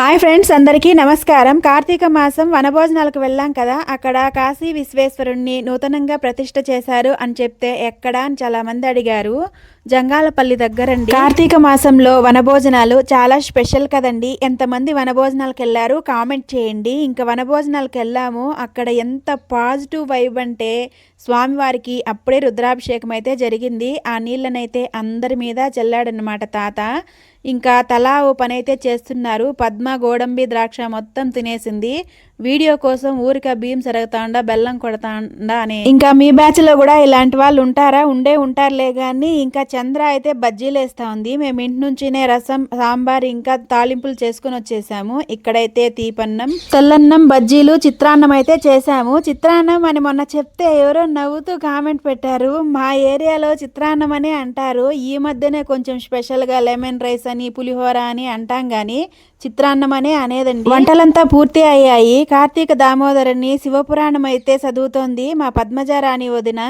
Hi friends అందరికీ నమస్కారం. కార్తీక మాసం వనభోజనాలకు వెళ్ళాం కదా అక్కడ కాశీ విశ్వేశ్వరుణ్ణి నూతనంగా ప్రతిష్ట చేశారు అని చెప్తే ఎక్కడ అని చాలా మంది అడిగారు. జంగాలపల్లి దగ్గరండి. కార్తీక మాసంలో వనభోజనాలు చాలా స్పెషల్ కదండి. ఎంతమంది వనభోజనాలకు వెళ్ళారు కామెంట్ చేయండి. ఇంకా వనభోజనాలకు వెళ్ళాము అక్కడ ఎంత పాజిటివ్ వైబ్ అంటే స్వామివారికి అప్పుడే రుద్రాభిషేకం అయితే జరిగింది. ఆ నీళ్ళనైతే అందరి మీద చల్లాడనమాట తాత. ఇంకా తలా ఓ పని అయితే చేస్తున్నారు. పద్మ గోడంబి ద్రాక్ష మొత్తం తినేసింది. వీడియో కోసం ఊరిక బియ్యం సరగతాండా బెల్లం కొడతాండా అని ఇంకా మీ బ్యాచ్లో కూడా ఇలాంటి వాళ్ళు ఉంటారా? ఉండే ఉంటారులే కానీ ఇంకా చంద్ర అయితే బజ్జీలు వేస్తా ఉంది. మేము ఇంటి నుంచినే రసం సాంబార్ ఇంకా తాలింపులు చేసుకుని వచ్చేసాము. ఇక్కడైతే తీపన్నం తెల్లన్నం బజ్జీలు చిత్రాన్నం అయితే చేసాము చిత్రాన్నం అని మొన్న చెప్తే ఎవరో నవ్వుతూ కామెంట్ పెట్టారు. మా ఏరియాలో చిత్రాన్నం అనే అంటారు. ఈ మధ్యనే కొంచెం స్పెషల్గా లెమన్ రైస్ అని పులిహోర అని అంటాం కానీ చిత్రాన్నం అనే అనేదండి. వంటలంతా పూర్తి అయ్యాయి. కార్తీక దామోదరుని శివపురాణం అయితే చదువుతోంది మా పద్మజారాణి వదిన.